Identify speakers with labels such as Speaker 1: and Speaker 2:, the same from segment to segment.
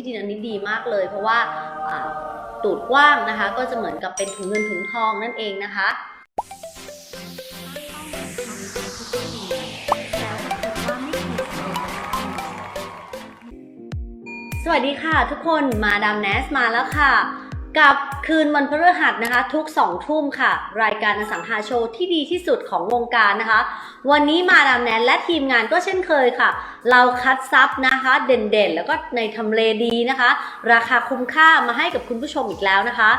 Speaker 1: ที่ดินอันนี้ดีมากเลย เพราะว่าตูดกว้างนะคะ ก็จะเหมือนกับเป็นถุงเงินถุงทองนั่นเองนะคะสวัสดีค่ะทุกคนมาดามเนสมาแล้วค่ะ กับคืนวันพฤหัสนะคะ ทุก2ทุ่มค่ะ รายการอสังหาโชว์ที่ดีที่สุดของวงการนะคะ วันนี้มาดามแนสและทีมงานก็เช่นเคยค่ะ เราคัดซับนะคะ เด่นๆ แล้วก็ในทำเลดีนะคะ ราคาคุ้มค่ามาให้กับคุณผู้ชมอีกแล้วนะคะ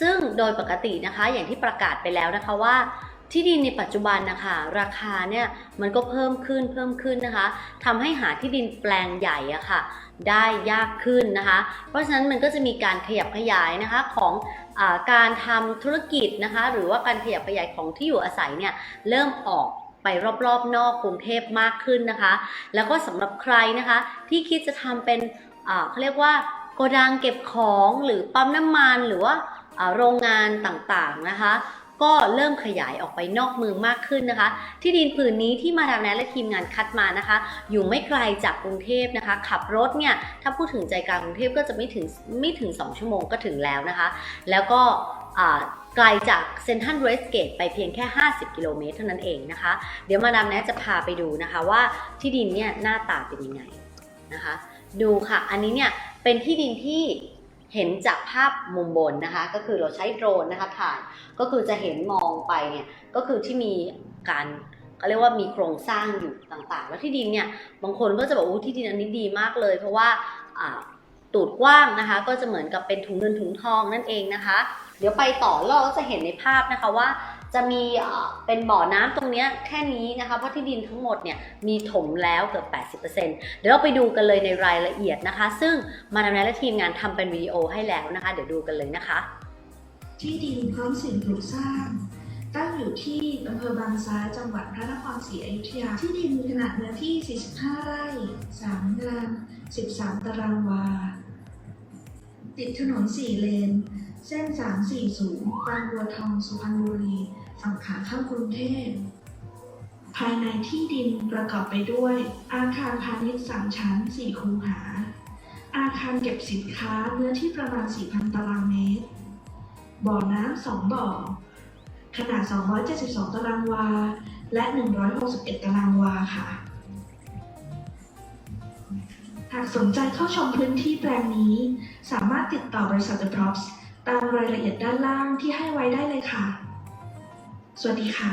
Speaker 1: ซึ่งโดยปกตินะคะ อย่างที่ประกาศไปแล้วนะคะว่าที่ดินในปัจจุบันนะคะราคาเนี่ยมันก็เพิ่มขึ้นเพิ่มขึ้นนะคะทำให้หาที่ดินแปลงใหญ่อะค่ะ ได้ยากขึ้นนะคะ เพราะฉะนั้นมันก็จะมีการขยับขยายนะคะของอการทำธุรกิจนะคะ หรือว่าการขยับขยายของที่อยู่อาศัยเนี่ยเริ่มออกไปรอบๆ นอกกรุงเทพมากขึ้นนะคะ แล้วก็สำหรับใครนะคะ ที่คิดจะทำเป็นเขาเรียกว่าโกดังเก็บของหรือปั๊มน้ำมันหรือว่าโรงงานต่างๆนะคะ ก็เริ่มขยายออกไปนอกเมืองมากขึ้นนะคะ ที่ดินผืนนี้ที่มาดามแนทและทีมงานคัดมานะคะ อยู่ไม่ไกลจากกรุงเทพนะคะ ขับรถเนี่ยถ้าพูดถึงใจกลางกรุงเทพก็จะไม่ถึงไม่ถึง 2 ชั่วโมงก็ถึงแล้วนะคะ แล้วก็ไกลจากเซนทรัลเวสเกตไปเพียงแค่ 50 กิโลเมตรเท่านั้นเองนะคะ เดี๋ยวมาดามแนทจะพาไปดูนะคะว่าที่ดินเนี่ยหน้าตาเป็นยังไงนะคะ ดูค่ะ อันนี้เนี่ยเป็นที่ดินที่ เห็นจากภาพมุมบนนะคะ ก็คือเราใช้โดรนนะคะถ่ายก็คือจะเห็นมองไปเนี่ยก็คือที่มีการเขาเรียกว่ามีโครงสร้างอยู่ต่างๆ แล้วที่ดินเนี่ยบางคนก็จะบอกโอ้ที่ดินอันนี้ดีมากเลย เพราะว่าตูดกว้างนะคะ ก็จะเหมือนกับเป็นถุงเงินถุงทองนั่นเองนะคะ เดี๋ยวไปต่อเราก็จะเห็นในภาพนะคะว่าจะมีเป็นบ่อน้ำตรงนี้แค่นี้นะคะ เพราะที่ดินทั้งหมดเนี่ยมีถมแล้วเกือบ 80%เดี๋ยวเราไปดูกันเลยในรายละเอียดนะคะ ซึ่งมาดามแนและทีมงานทำเป็นวิดีโอให้แล้วนะคะ เดี๋ยวดูกันเลยนะคะ
Speaker 2: ที่ดินพร้อมสิ่งปลูกสร้างตั้งอยู่ที่อำเภอบางซ้ายจังหวัดพระนครศรีอยุธยา ที่ดินมีขนาดเนื้อที่ 45 ไร่ 3 งาน 13 ตารางวา ติดถนน 4 เลน เส้น 340 บางบัวทองสุพรรณบุรี ฝั่งขาเข้ากรุงเทพ ภายในที่ดินประกอบไปด้วย อาคารพาณิชย์3ชั้น 4 คูหา อาคารเก็บสินค้าเนื้อที่ประมาณ 4,000 ตารางเมตร บ่อน้ำสองบ่อ ขนาด 272 ตารางวา และ 161 ตารางวาค่ะหากสนใจเข้าชมพื้นที่แปลงนี้ สามารถติดต่อบริษัท The Props ตามรายละเอียดด้านล่างที่ให้ไว้ได้เลยค่ะ สวัสดีค่ะ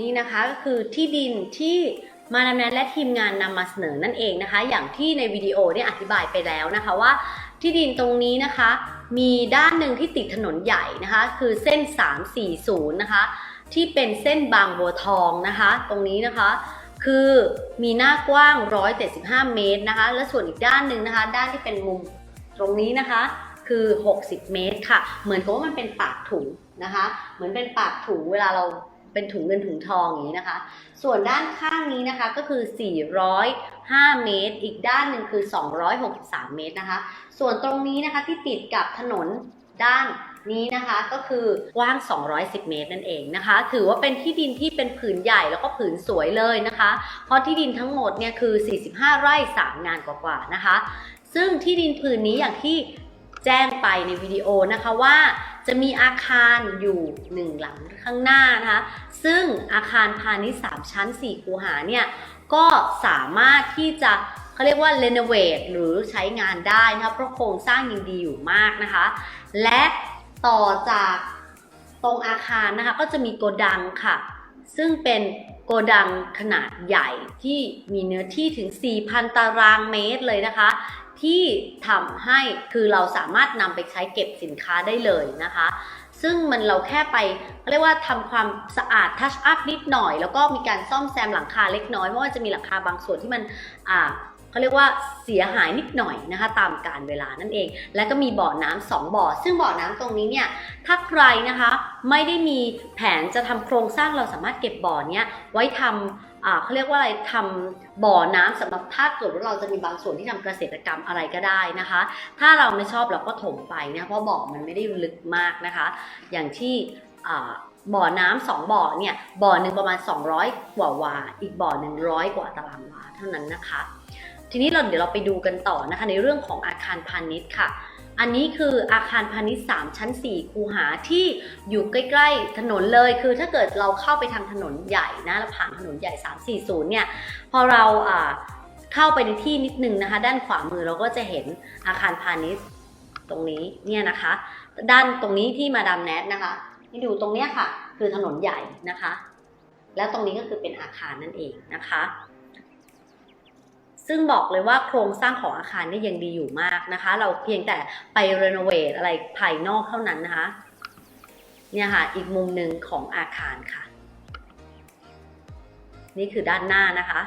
Speaker 1: นี่นะคะก็คือที่ดินที่มาดามแนทและทีมงานนำมาเสนอนั่นเองนะคะ อย่างที่ในวิดีโอเนี่ยอธิบายไปแล้วนะคะว่าที่ดินตรงนี้นะคะ มีด้านหนึ่งที่ติดถนนใหญ่นะคะ คือเส้น 340 นะคะ ที่เป็นเส้นบางบัวทองนะคะ ตรงนี้นะคะ คือมีหน้ากว้าง 175 เมตรนะคะ และส่วนอีกด้านหนึ่งนะคะ ด้านที่เป็นมุมตรงนี้นะคะ คือ 60 เมตรค่ะ เหมือนกับว่ามันเป็นปากถุงนะคะ เหมือนเป็นปากถุงเวลาเราเป็นถุงเงินถุงทองอย่างนี้นะคะ ส่วนด้านข้างนี้นะคะก็คือ 405 เมตร อีกด้านหนึ่งคือ 263 เมตรนะคะ ส่วนตรงนี้นะคะที่ติดกับถนนด้าน นี้นะคะก็คือกว้าง 210 เมตรนั่นเองนะคะ ถือว่าเป็นที่ดินที่เป็นผืนใหญ่แล้วก็ผืนสวยเลยนะคะ เพราะที่ดินทั้งหมดเนี่ยคือ 45 ไร่ 3 งานกว่าๆนะคะ ซึ่งที่ดินผืนนี้อย่างที่แจ้งไปในวิดีโอนะคะว่าจะมีอาคารอยู่หนึ่งหลังข้างหน้านะคะ ซึ่งอาคารพาณิชย์ 3 ชั้น 4 คูหาเนี่ยก็สามารถที่จะเขาเรียกว่า renovate หรือใช้งานได้นะคะเพราะโครงสร้างยังดีอยู่มากนะคะ และ ต่อจากตรงอาคารนะคะก็จะมีโกดังค่ะ ซึ่งเป็นโกดังขนาดใหญ่ที่มีเนื้อที่ถึง 4,000 ตารางเมตรเลยนะคะ ที่ทำให้คือเราสามารถนำไปใช้เก็บสินค้าได้เลยนะคะ ซึ่งมันเราแค่ไปเขาเรียกว่าทำความสะอาดทัชอัพนิดหน่อย แล้วก็มีการซ่อมแซมหลังคาเล็กน้อยเพราะว่าจะมีหลังคาบางส่วนที่มันอ่า เขาเรียกว่าเสียหายนิดหน่อยนะคะ ตามการเวลานั่นเอง แล้วก็มีบ่อน้ำสองบ่อ ซึ่งบ่อน้ำตรงนี้เนี่ยถ้าใครนะคะไม่ได้มีแผนจะทำโครงสร้างเราสามารถเก็บบ่อเนี้ยไว้ทำอ่าเขาเรียกว่าอะไรทำบ่อน้ำสำหรับถ้าเกิดว่าเราจะมีบางส่วนที่ทำเกษตรกรรมอะไรก็ได้นะคะ ถ้าเราไม่ชอบเราก็ถมไปนะเพราะบ่อมันไม่ได้ลึกมากนะคะ อย่างที่บ่อน้ำสองบ่อเนี่ยบ่อหนึ่งประมาณ 200 กว่าวา อีกบ่อหนึ่งร้อยกว่าตารางวาเท่านั้นนะคะ ทีนี้เราเดี๋ยวเราไปดูกันต่อนะคะในเรื่องของอาคารพาณิชย์ค่ะ อันนี้คืออาคารพาณิชย์ 3 ชั้น 4 คูหาที่อยู่ใกล้ ๆ ถนนเลย คือถ้าเกิดเราเข้าไปทางถนนใหญ่นะเราผ่านถนนใหญ่ 340 เนี่ย พอเราเข้าไปในที่นิดนึงนะคะ ด้านขวามือเราก็จะเห็นอาคารพาณิชย์ตรงนี้เนี่ยนะคะ ด้านตรงนี้ที่มาดามแนทนะคะที่ดูตรงเนี้ยค่ะ คือถนนใหญ่นะคะ แล้วตรงนี้ก็คือเป็นอาคารนั่นเองนะคะ ซึ่งบอกเลยว่าโครงสร้างของอาคารนี่ยังดีอยู่มากนะคะ เราเพียงแต่ไปรีโนเวทอะไรภายนอกเท่านั้นนะคะ เนี่ยค่ะ อีกมุมหนึ่งของอาคารค่ะ นี่คือด้านหน้านะคะ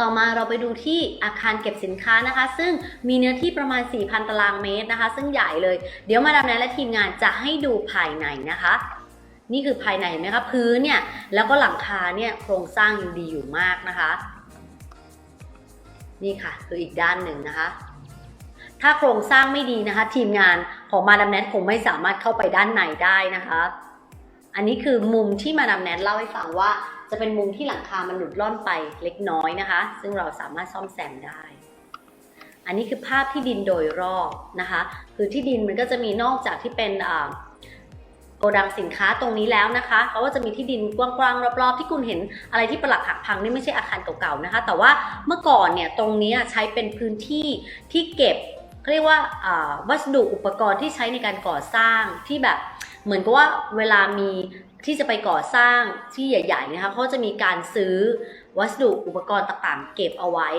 Speaker 1: ต่อมาเราไปดูที่อาคารเก็บสินค้านะคะ ซึ่งมีเนื้อที่ประมาณ 4,000 ตารางเมตรนะคะ ซึ่งใหญ่เลย เดี๋ยวมาดามแนนและทีมงานจะให้ดูภายในนะคะนี่คือภายในเห็นไหมคะพื้นเนี่ยแล้วก็หลังคาเนี่ยโครงสร้างยังดีอยู่มากนะคะ นี่ค่ะ คืออีกด้านหนึ่งนะคะ ถ้าโครงสร้างไม่ดีนะคะ ทีมงานของมาดามแนทคงไม่สามารถเข้าไปด้านในได้นะคะ อันนี้คือมุมที่มาดามแนทเล่าให้ฟังว่า จะเป็นมุมที่หลังคามันหลุดล่อนไปเล็กน้อยนะคะ ซึ่งเราสามารถซ่อมแซมได้อันนี้คือภาพที่ดินโดยรอบนะคะ คือที่ดินมันก็จะมีนอกจากที่เป็นอ่า โกดังสินค้าตรงนี้แล้วนะคะเขาก็จะมีที่ดินกว้างๆรอบๆ ที่คุณเห็นอะไรที่ประหลักหักพังนี่ไม่ใช่อาคารเก่าๆนะคะ แต่ว่าเมื่อก่อนเนี่ยตรงนี้ใช้เป็นพื้นที่ที่เก็บเรียกว่าอ่าวัสดุอุปกรณ์ที่ใช้ในการก่อสร้างที่แบบเหมือนกับว่าเวลามีที่จะไปก่อสร้างที่ใหญ่ๆนะคะเขาจะมีการซื้อวัสดุอุปกรณ์ต่างๆ เก็บเอาไว้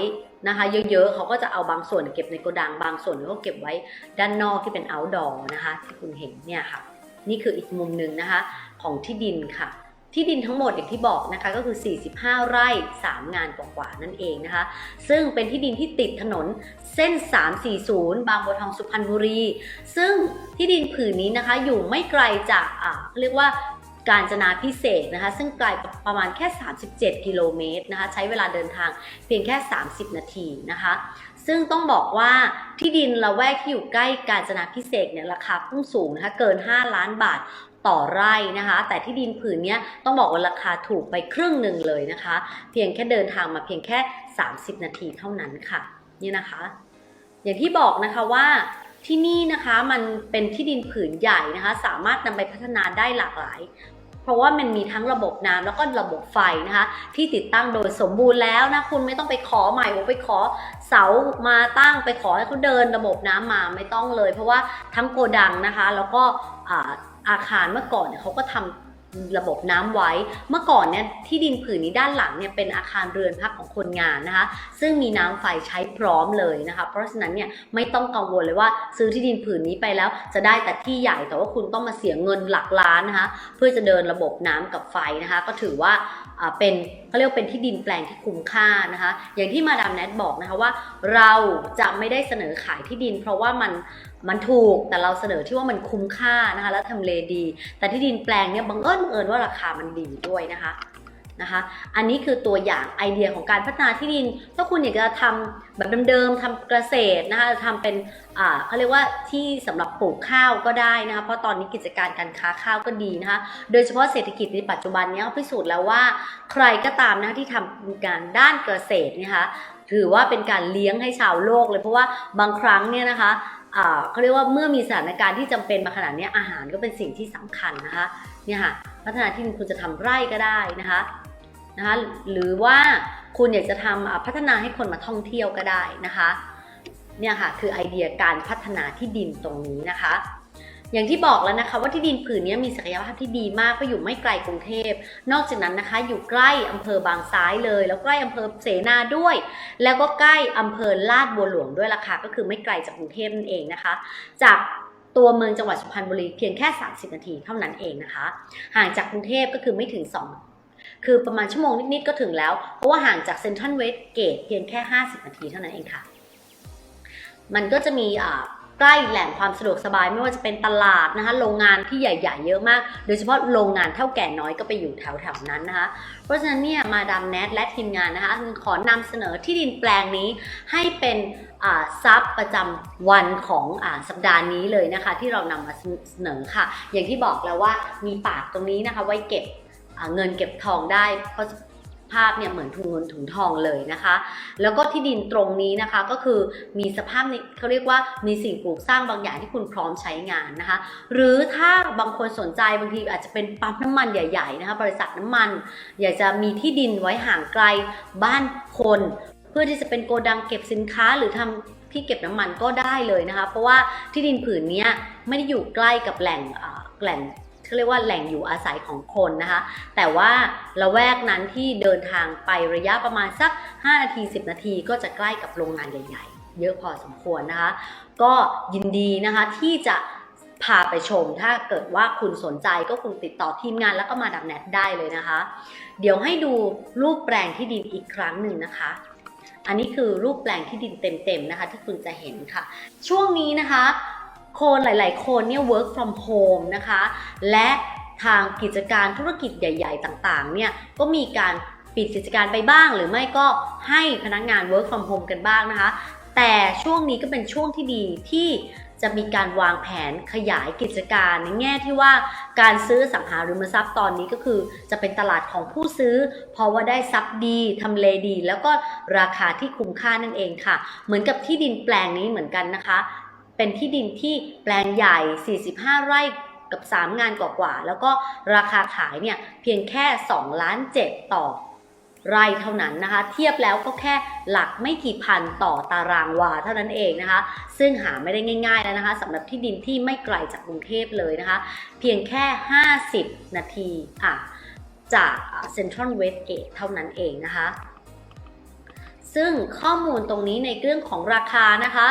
Speaker 1: นะคะเยอะๆเขาก็จะเอาบางส่วนเก็บในโกดังบางส่วนก็เก็บไว้ด้านนอกที่เป็น outdoor นะคะที่คุณเห็นเนี่ยค่ะ นี่คืออีกมุมหนึ่งนะคะของที่ดินค่ะ ที่ดินทั้งหมดอย่างที่บอกนะคะก็คือ 45 ไร่ 3 งานกว่าๆนั่นเองนะคะ ซึ่งเป็นที่ดินที่ติดถนนเส้น 340 บางบัวทองสุพรรณบุรี ซึ่งที่ดินผืนนี้นะคะอยู่ไม่ไกลจากอ่าเรียกว่าการจนาพิเศษนะคะ ซึ่งไกลประมาณแค่ 37 กิโลเมตรนะคะ ใช้เวลาเดินทางเพียงแค่ 30 นาทีนะคะ ซึ่งต้องบอกว่าที่ดินละแวกที่อยู่ใกล้กาญจนาพิเศษเนี่ยราคาพุ่งสูงนะคะเกิน 5 ล้านบาทต่อไร่นะคะ แต่ที่ดินผืนเนี้ยต้องบอกว่าราคาถูกไปครึ่งหนึ่งเลยนะคะ เพียงแค่เดินทางมาเพียงแค่ 30 นาทีเท่านั้นค่ะนี่นะคะ อย่างที่บอกนะคะว่าที่นี่นะคะมันเป็นที่ดินผืนใหญ่นะคะ สามารถนำไปพัฒนาได้หลากหลาย เพราะว่ามันมีทั้งระบบน้ำแล้วก็ระบบไฟนะคะ ที่ติดตั้งโดยสมบูรณ์แล้วนะ คุณไม่ต้องไปขอใหม่ว่าไปขอเสามาตั้งไปขอให้เขาเดินระบบน้ำมาไม่ต้องเลย เพราะว่าทั้งโกดังนะคะ แล้วก็อาอาคารเมื่อก่อนเนี่ยเขาก็ทำ ระบบน้ำไว้ เมื่อก่อนเนี่ยที่ดินผืนนี้ด้านหลังเนี่ยเป็นอาคารเรือนพักของคนงานนะคะ ซึ่งมีน้ำไฟใช้พร้อมเลยนะคะ เพราะฉะนั้นเนี่ยไม่ต้องกังวลเลยว่าซื้อที่ดินผืนนี้ไปแล้ว จะได้แต่ที่ใหญ่แต่ว่าคุณต้องมาเสียเงินหลักล้านนะคะ เพื่อจะเดินระบบน้ำกับไฟนะคะ ก็ถือว่าอ่า เป็นเขาเรียกเป็นที่ดินแปลงที่คุ้มค่านะคะ อย่างที่มาดามแนทบอกนะคะว่า เราจะไม่ได้เสนอขายที่ดิน เพราะว่ามันมันถูกแต่เราเสนอที่ว่ามันคุ้มค่านะคะ และทำเลดี แต่ที่ดินแปลงเนี่ยบังเอิญบังเอิญว่าราคามันดีด้วยนะคะ นะคะ อันนี้คือตัวอย่างไอเดียของการพัฒนาที่ดิน ถ้าคุณอยากจะทำแบบเดิมๆทำเกษตรนะคะทำเป็นเขาเรียกว่าที่สำหรับปลูกข้าวก็ได้นะคะ เพราะตอนนี้กิจการการค้าข้าวก็ดีนะคะ โดยเฉพาะเศรษฐกิจในปัจจุบันนี้เขาพิสูจน์แล้วว่าใครก็ตามนะที่ทำการด้านเกษตรนะคะถือว่าเป็นการเลี้ยงให้ชาวโลกเลยเพราะว่าบางครั้งเนี่ยนะคะเขาเรียกว่าเมื่อมีสถานการณ์ที่จำเป็นมาขนาดนี้อาหารก็เป็นสิ่งที่สำคัญนะคะเนี่ยค่ะพัฒนาที่ดินคุณจะทำไร่ก็ได้นะคะ นะคะหรือว่าคุณอยากจะทำอ่าพัฒนาให้คนมาท่องเที่ยวก็ได้นะคะเนี่ยค่ะคือไอเดียการพัฒนาที่ดินตรงนี้นะคะ อย่างที่บอกแล้วนะคะว่าที่ดินผืนนี้มีศักยภาพที่ดีมากเพราะอยู่ไม่ไกลกรุงเทพ นอกจากนั้นนะคะ อยู่ใกล้อำเภอบางซ้ายเลย แล้วใกล้อำเภอเสนาด้วย แล้วก็ใกล้อำเภอลาดบัวหลวงด้วยราคาก็คือไม่ไกลจากกรุงเทพนั่นเองนะคะ จากตัวเมืองจังหวัดสุพรรณบุรีเพียงแค่ 30 นาทีเท่านั้นเองนะคะ ห่างจากกรุงเทพก็คือไม่ถึง 2 คือประมาณชั่วโมงนิด ๆ ก็ถึงแล้ว เพราะว่าห่างจากเซ็นทรัลเวสเกตเพียงแค่ 50 นาทีเท่านั้นเองค่ะ มันก็จะมีใกล้แหล่งความสะดวกสบายไม่ว่าจะเป็นตลาดนะคะโรงงานที่ใหญ่ ๆ เยอะมาก โดยเฉพาะโรงงานเท่าแก่น้อยก็ไปอยู่แถว ๆ นั้นนะคะ เพราะฉะนั้นเนี่ยมาดามแนทและทีมงานนะคะขอนำเสนอที่ดินแปลงนี้ให้เป็นอ่าซับประจำวันของอสัปดาห์นี้เลยนะคะ ที่เรานำมาเสนอค่ะ อย่างที่บอกแล้วว่ามีปากตรงนี้นะคะไว้เก็บ เงินเก็บทองได้เพราะภาพเนี่ยเหมือนถุงเงินถุงทองเลยนะคะ แล้วก็ที่ดินตรงนี้นะคะก็คือมีสภาพนี้เขาเรียกว่ามีสิ่งปลูกสร้างบางอย่างที่คุณพร้อมใช้งานนะคะ หรือถ้าบางคนสนใจบางทีอาจจะเป็นปั๊มน้ำมันใหญ่ๆนะคะบริษัทน้ำมัน อยากจะมีที่ดินไว้ห่างไกลบ้านคน เพื่อที่จะเป็นโกดังเก็บสินค้าหรือทำที่เก็บน้ำมันก็ได้เลยนะคะ เพราะว่าที่ดินผืนนี้ไม่ได้อยู่ใกล้กับแหล่งแหล่ง เขาเรียกว่าแหล่งอยู่อาศัยของคนนะคะ แต่ว่าละแวกนั้นที่เดินทางไประยะประมาณสัก 5 นาที 10 นาทีก็จะใกล้กับโรงงานใหญ่ ๆ เยอะพอสมควรนะคะ ก็ยินดีนะคะที่จะพาไปชม ถ้าเกิดว่าคุณสนใจก็คุณติดต่อทีมงานแล้วก็มาดับแนทได้เลยนะคะ เดี๋ยวให้ดูรูปแปลงที่ดินอีกครั้งหนึ่งนะคะ อันนี้คือรูปแปลงที่ดินเต็มๆนะคะ ที่คุณจะเห็นค่ะ ช่วงนี้นะคะ คนหลาย ๆ คนเนี่ย work from home นะคะ และทางกิจการธุรกิจใหญ่ ๆ ต่าง ๆ เนี่ย ก็มีการปิดกิจการไปบ้าง หรือไม่ก็ให้พนักงาน work from home กันบ้างนะคะ แต่ช่วงนี้ก็เป็นช่วงที่ดีที่จะมีการวางแผนขยายกิจการในแง่ที่ว่าการซื้ออสังหาริมทรัพย์ตอนนี้ก็คือ จะเป็นตลาดของผู้ซื้อ เพราะว่าได้ทรัพย์ดีทำเลดี แล้วก็ราคาที่คุ้มค่านั่นเองค่ะ เหมือนกับที่ดินแปลงนี้เหมือนกันนะคะ เป็นที่ดินที่แปลงใหญ่ 45 ไร่กับ 3 งานกว่าๆแล้วก็ราคาขายเนี่ยเพียงแค่2ล้าน7ต่อไร่เท่านั้นนะคะ เทียบแล้วก็แค่หลักไม่กี่พันต่อตารางวาเท่านั้นเองนะคะ ซึ่งหาไม่ได้ง่ายๆแล้วนะคะสำหรับที่ดินที่ไม่ไกลจากกรุงเทพเลยนะคะ เพียงแค่ 50 นาทีอะจากเซ็นทรัลเวสเกตเท่านั้นเองนะคะ ซึ่งข้อมูลตรงนี้ในเรื่องของราคานะคะ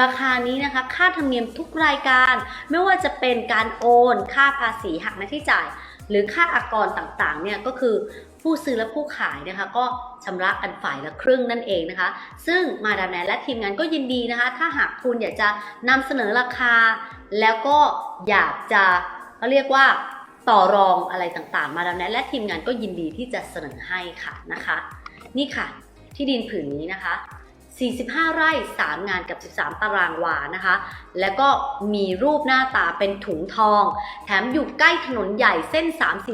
Speaker 1: ราคานี้นะคะ ค่าธรรมเนียมทุกรายการ ไม่ว่าจะเป็นการโอน ค่าภาษีหักหน้าที่จ่าย หรือค่าอากรต่างๆ เนี่ยก็คือผู้ซื้อและผู้ขายนะคะ ก็ชำระกันฝ่ายละครึ่งนั่นเองนะคะ ซึ่งมาดามแนนและทีมงานก็ยินดีนะคะ ถ้าหากคุณอยากจะนำเสนอราคา แล้วก็อยากจะเขาเรียกว่าต่อรองอะไรต่างๆ มาดามแนนและทีมงานก็ยินดีที่จะเสนอให้ค่ะนะคะ นี่ค่ะ ที่ดินผืนนี้นะคะ 45 ไร่ 3 งานกับ 13 ตารางวานะคะ แล้วก็มีรูปหน้าตาเป็นถุงทอง แถมอยู่ใกล้ถนนใหญ่เส้น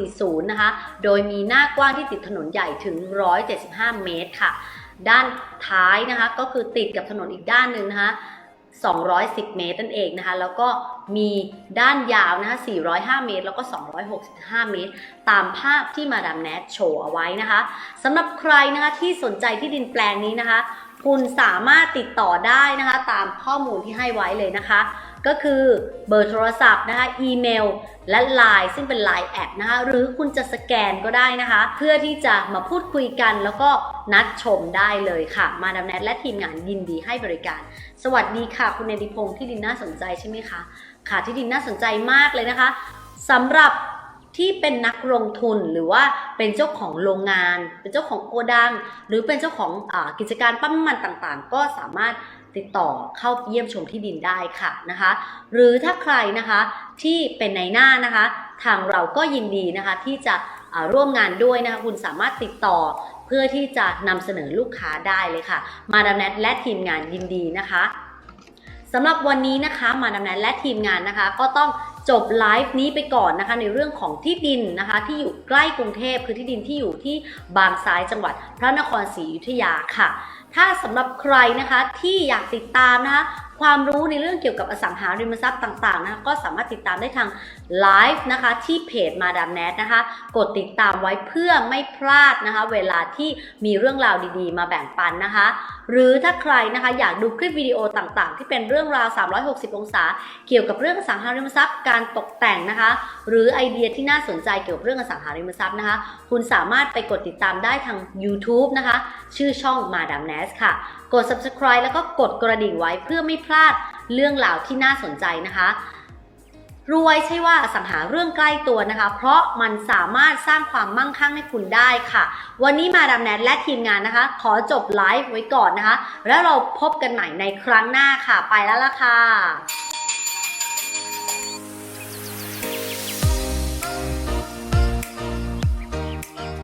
Speaker 1: 340 นะคะ โดยมีหน้ากว้างที่ติดถนนใหญ่ถึง 175 เมตรค่ะ ด้านท้ายนะคะก็คือติดกับถนนอีกด้านหนึ่งนะคะ 210 เมตรนั่นเองนะคะ แล้วก็มีด้านยาวนะคะ 405 เมตร แล้วก็ 265 เมตร ตามภาพที่มาดามแนทโชว์เอาไว้นะคะสำหรับใครนะคะที่สนใจที่ดินแปลงนี้นะคะ คุณสามารถติดต่อได้นะคะ ตามข้อมูลที่ให้ไว้เลยนะคะ ก็คือเบอร์โทรศัพท์นะคะอีเมล และ Line ซึ่งเป็น Line แอดนะคะหรือคุณจะสแกนก็ได้นะคะ เพื่อที่จะมาพูดคุยกัน แล้วก็นัดชมได้เลยค่ะ มาดามแนทและทีมงานยินดีให้บริการ สวัสดีค่ะ คุณเนติพงศ์ที่ดินน่าสนใจใช่ไหมคะค่ะที่ดินน่าสนใจมากเลยนะคะสำหรับที่เป็นนักลงทุนหรือว่าเป็นเจ้าของโรงงาน เป็นเจ้าของโกดัง หรือเป็นเจ้าของอกิจการปั๊มน้ำมันต่างๆ ก็สามารถ ติดต่อเข้าเยี่ยมชมที่ดินได้ค่ะนะคะ หรือถ้าใครนะคะที่เป็นในหน้านะคะ ทางเราก็ยินดีนะคะที่จะร่วมงานด้วยนะคะคุณสามารถติดต่อเพื่อที่จะนำเสนอลูกค้าได้เลยค่ะ มาดามแนทและทีมงานยินดีนะคะสำหรับวันนี้นะคะมาดามแนนและทีมงานนะคะ ก็ต้องจบไลฟ์นี้ไปก่อนนะคะในเรื่องของที่ดินนะคะที่อยู่ใกล้กรุงเทพคือที่ดินที่อยู่ที่บางซ้ายจังหวัด พระนครศรีอยุธยาค่ะ ถ้าสำหรับใครนะคะที่อยากติดตามนะคะความรู้ในเรื่องเกี่ยวกับอสังหาริมทรัพย์ต่างๆนะคะก็สามารถติดตามได้ทางไลฟ์นะคะที่เพจมาดามแนทนะคะ กดติดตามไว้เพื่อไม่พลาดนะคะ เวลาที่มีเรื่องราวดีๆ มาแบ่งปันนะคะหรือถ้าใครนะคะอยากดูคลิปวิดีโอต่างๆ ที่เป็นเรื่องราว 360 องศา เกี่ยวกับเรื่องอสังหาริมทรัพย์ การตกแต่งนะคะ หรือไอเดียที่น่าสนใจเกี่ยวกับเรื่องอสังหาริมทรัพย์นะคะ คุณสามารถไปกดติดตามได้ทาง YouTube นะคะ ชื่อช่อง Madam Nas ค่ะ กด subscribe แล้วก็กดกระดิ่งไว้เพื่อไม่พลาดเรื่องราวที่น่าสนใจนะคะ รวยใช่ว่าสังหาเรื่องใกล้ตัวนะคะ เพราะมันสามารถสร้างความมั่งคั่งให้คุณได้ค่ะ วันนี้มาดามแนทและทีมงานนะคะ ขอจบไลฟ์ไว้ก่อนนะคะ แล้วเราพบกันใหม่ในครั้งหน้าค่ะ ไปแล้วล่ะค่ะ